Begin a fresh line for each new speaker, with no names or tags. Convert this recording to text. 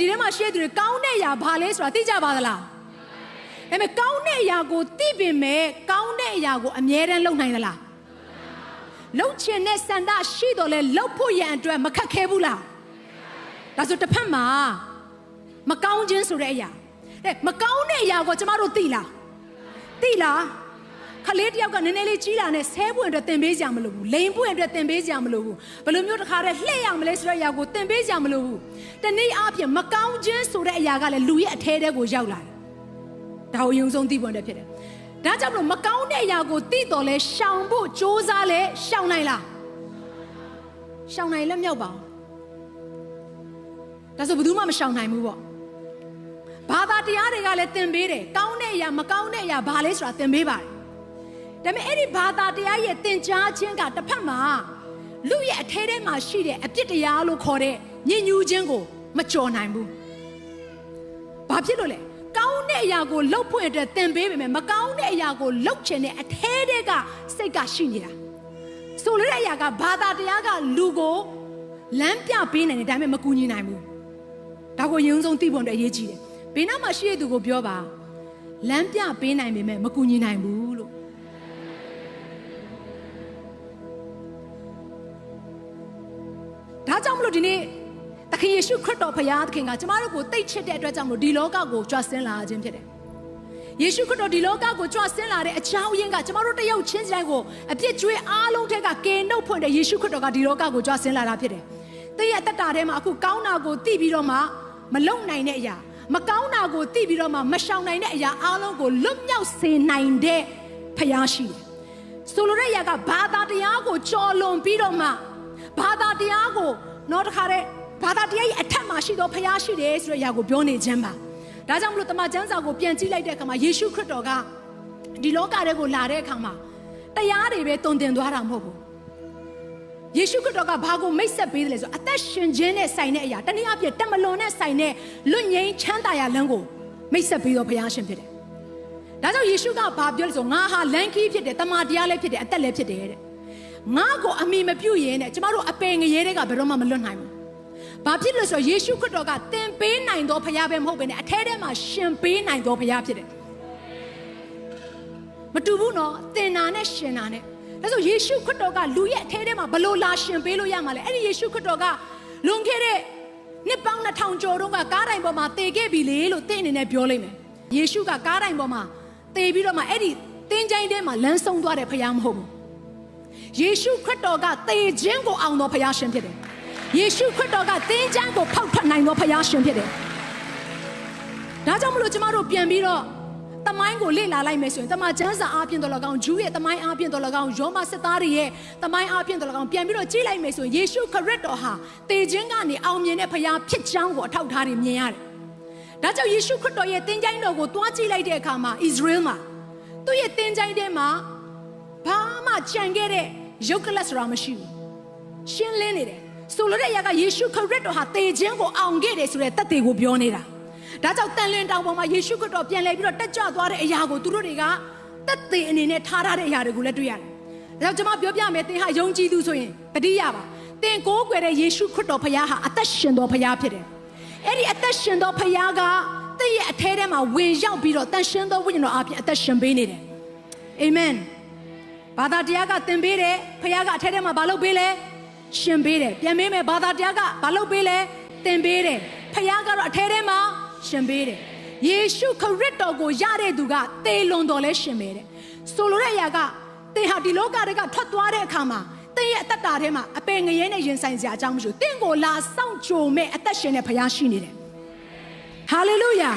ဒီထဲမှာရှိတဲ့သူတွေကောင်းတဲ့အရာဘာလဲဆိုတာသိကြပါသလားဒါပေမဲ့ကောင်းတဲ့အရာကိုသိပင်မဲ့ကောင်းတဲ့အရာကိုအမြဲတမ်းလုပ်နိုင်သလားလုပ်ချင်တဲ့စန္ဒရှိတော့လဲလုပ်ဖို့ရန်အတွက်မခက်ခဲဘူးလားဒါဆိုတစ်ဖက်မှာမကောင်းခြင်းဆိုတဲ့အရာတဲ့မကောင်းတဲ့အရာကိုကျမတို့သိလားသိလား ခလေးတယောက်ကနည်းနည်းလေးကြီးလာနဲ့ဆဲပွင့်အတွက်တင်ပေးကြမလို့ဘူးလိန်ပွင့်အတွက်တင်ပေးကြမလို့ဘူးဘယ်လိုမျိုးတစ်ခါတည်းလှည့်ရမလဲဆိုတဲ့အရာကိုတင်ပေးကြမလို့ဘူးတနည်းအားဖြင့်မကောင်းခြင်းဆိုတဲ့အရာကလည်းလူရဲ့အထဲထဲကိုရောက်လာတယ်ဒါကိုယုံဆုံးသိပွင့်တဲ့ဖြစ်တယ်ဒါကြောင့်မလို့မကောင်းတဲ့အရာကိုသိတော်လဲရှောင်ဖို့စ조사လဲရှောင်နိုင်လားရှောင်နိုင်လက်မြောက်ပါအောင်ဒါဆိုဘယ်သူမှမရှောင်နိုင်ဘူးပေါ့ဘာသာတရားတွေကလည်းသင်ပေးတယ်ကောင်းတဲ့အရာမကောင်းတဲ့အရာဘာလဲဆိုတာသင်ပေးပါတယ် ဒါပေမဲ့အဲ့ဒီဘာသာတရားရဲ့သင်ကြားခြင်းကတစ်ဖက်မှာလူရဲ့အထဲထဲမှာရှိတဲ့အပြစ်တရားလို့ခေါ်တဲ့ညဉ့်ညူးခြင်းကိုမကြော်နိုင်ဘူးဘာဖြစ်လို့လဲကောင်းတဲ့အရာကိုလှုပ်ဖွင့်အတွက်သင်ပေးပေမဲ့မကောင်းတဲ့အရာကိုလှုပ်ချင်တဲ့အထဲထဲကစိတ်ကရှိနေတာဆိုလိုတဲ့အရာကဘာသာတရားကလူကိုလမ်းပြပေးနိုင်တယ်ဒါပေမဲ့မကူညီနိုင်ဘူးဒါကိုယုံဆုံးသိဖို့အတွက်အရေးကြီးတယ်ဘေးနားမှာရှိတဲ့သူကိုပြောပါလမ်းပြပေးနိုင်ပေမဲ့မကူညီနိုင်ဘူး ဒါကြောင့်မလို့ဒီနေ့သခင်ယေရှုခရစ်တော်ဖခင်သခင်ကကျမတို့ကိုတိတ်ချစ်တဲ့အတွက်ကြောင့်မလို့ဒီလောကကိုကြွဆင်းလာခြင်းဖြစ်တယ်ယေရှုခရစ်တော်ဒီလောကကိုကြွဆင်းလာတဲ့အကြောင်းရင်းကကျမတို့တယောက်ချင်းစီတိုင်းကိုအပြစ်ကြွေးအားလုံးထက်ကကယ်နှုတ်ဖွင့်တဲ့ယေရှုခရစ်တော်ကဒီလောကကိုကြွဆင်းလာတာဖြစ်တယ်။တည့်ရဲ့တက်တာထဲမှာအခုကောင်းတာကိုသိပြီးတော့မှမလုံနိုင်တဲ့အရာမကောင်းတာကိုသိပြီးတော့မှမရှောင်နိုင်တဲ့အရာအားလုံးကိုလွတ်မြောက်စေနိုင်တဲ့ဖခင်ရှိတယ်။ဆိုလိုတဲ့အရာကဘာသာတရားကိုကြော်လွန်ပြီးတော့မှ ဘာသာတရားကိုတော့တခါတဲ့ဘာသာတရားရဲ့အထက်မှာရှိသောဖခင်ရှိတယ်ဆိုတဲ့အရာကိုပြောနေခြင်းပါ။ဒါကြောင့်မလို့တမန်ကျမ်းစာကိုပြန်ကြည့်လိုက်တဲ့အခါမှာယေရှုခရစ်တော်ကဒီလောကထဲကိုလာတဲ့အခါမှာတရားတွေပဲတုံတင်သွားတာမဟုတ်ဘူးယေရှုခရစ်တော်ကဘာကိုမိတ်ဆက်ပေးတယ်လဲဆိုအသက်ရှင်ခြင်းနဲ့ဆိုင်တဲ့အရာတနည်းအားဖြင့်တမလွန်နဲ့ဆိုင်တဲ့လွတ်ငြိမ်းချမ်းသာရာလမ်းကိုမိတ်ဆက်ပေးတော့ဘုရားရှင်ဖြစ်တယ်။ဒါကြောင့်ယေရှုကဘာပြောလဲဆိုငါဟာလမ်းခီးဖြစ်တယ်တမန်တရားလည်းဖြစ်တယ်အသက်လည်းဖြစ်တယ်တဲ့။ ငါကိုအမိမပြုတ်ရင်တဲ့ကျမတို့အပင်ငရဲတွေကဘယ်တော့မှမလွတ်နိုင်ဘူး။ဘာဖြစ်လို့ဆိုယေရှုခရစ်တော်ကသင်ပေးနိုင်သောဘုရားပဲမဟုတ်ဘဲနဲ့အထဲထဲမှာရှင်ပေးနိုင်သောဘုရားဖြစ်တယ်။မတူဘူးနော်သင်နာနဲ့ရှင်နာနဲ့ဒါဆိုယေရှုခရစ်တော်ကလူရဲ့အထဲထဲမှာဘလို့လာရှင်ပေးလို့ရမှာလဲအဲ့ဒီယေရှုခရစ်တော်ကလွန်ခဲ့တဲ့နှစ်ပေါင်း2000ကျော်တုန်းကကားတိုင်ပေါ်မှာတည်ခဲ့ပြီလေလို့သင်အနေနဲ့ပြောလိုက်မယ်ယေရှုကကားတိုင်ပေါ်မှာတည်ပြီးတော့မှအဲ့ဒီတင်းချိုင်းထဲမှာလမ်းဆုံးသွားတဲ့ဖခင်မဟုတ်ဘူး ယေရှုခရစ်တော်ကတည်ခြင်းကိုအောင်တော်ဖခင်ရှင်ဖြစ်တယ်ယေရှုခရစ်တော်ကတင်းချိုင်းကိုဖောက်ထွက်နိုင်တော်ဖခင်ရှင်ဖြစ်တယ်ဒါကြောင့်မလို့ကျမတို့ပြန်ပြီးတော့တမိုင်းကိုလေ့လာလိုက်မယ်ဆိုရင်တမန်ကျမ်းစာအားဖြင့်တော်လကောင်ဂျူးရဲ့တမိုင်းအားဖြင့်တော်လကောင်ယောမစစ်သားတွေရဲ့တမိုင်းအားဖြင့်တော်လကောင်ပြန်ပြီးတော့ကြည့်လိုက်မယ်ဆိုရင်ယေရှုခရစ်တော်ဟာတေခြင်းကနေအောင်မြင်တဲ့ဖခင်ဖြစ်ကြောင်းကိုအထောက်ထားတွေမြင်ရတယ်။ဒါကြောင့်ယေရှုခရစ်တော်ရဲ့သင်ချိုင်းတော်ကိုတွားကြည့်လိုက်တဲ့အခါမှာဣသရေလမှာသူ့ရဲ့သင်ချိုင်းထဲမှာဘာမှကြံခဲ့တဲ့ ရုပ်ကလတ်ဆိုတာမရှိဘူး။ရှင်းလင်းနေတယ်။ဆိုလိုတဲ့အရာကယေရှုခရစ်တော်ဟာတေခြင်းကိုအောင်ခဲ့တယ်ဆိုတဲ့တသက်ကိုပြောနေတာ။ဒါကြောင့်တန်လင်းတောင်ပေါ်မှာယေရှုခရစ်တော်ပြန်လဲပြီးတော့တက်ကြွသွားတဲ့အရာကိုသူတို့တွေကတက်သေးအနေနဲ့ထားထားတဲ့အရာတွေကိုလည်းတွေ့ရတယ်။ဒါကြောင့်ကျွန်မပြောပြမယ်သင်ဟာယုံကြည်သူဆိုရင်တတိယပါ။သင်ကိုးကွယ်တဲ့ယေရှုခရစ်တော်ဖခင်ဟာအသက်ရှင်တော်ဖခင်ဖြစ်တယ်။အဲ့ဒီအသက်ရှင်တော်ဖခင်ကသင်ရဲ့အထဲထဲမှာဝင်ရောက်ပြီးတော့တန်ရှင်တော်ဝိညာဉ်တော်အပြင်အသက်ရှင်ပေးနေတယ်။အာမင်။ ဘာသာတရားကသင်ပေးတယ်ဖခင်ကအထဲထဲမှာဘာလုပ်ပေးလဲ။ရှင်ပေးတယ်။ပြန်ပေးမယ်ဘာသာတရားကဘာလုပ်ပေးလဲ။သင်ပေးတယ်။ဖခင်ကတော့အထဲထဲမှာရှင်ပေးတယ်ယေရှုခရစ်တော်ကိုရတဲ့သူကသေလွန်တော်လဲရှင်ပေးတယ်ဆိုလိုတဲ့အရာကသင်ဟာဒီလောကတွေကထွက်သွားတဲ့အခါမှာသင်ရဲ့အသက်တာထဲမှာအပင်ငရဲနဲ့ရင်ဆိုင်စရာအကြောင်းမရှိဘူးသင်ကိုလာစောင့်ကြိုမဲ့အသက်ရှင်တဲ့ဘုရားရှိနေတယ်ဟာလေလုယာ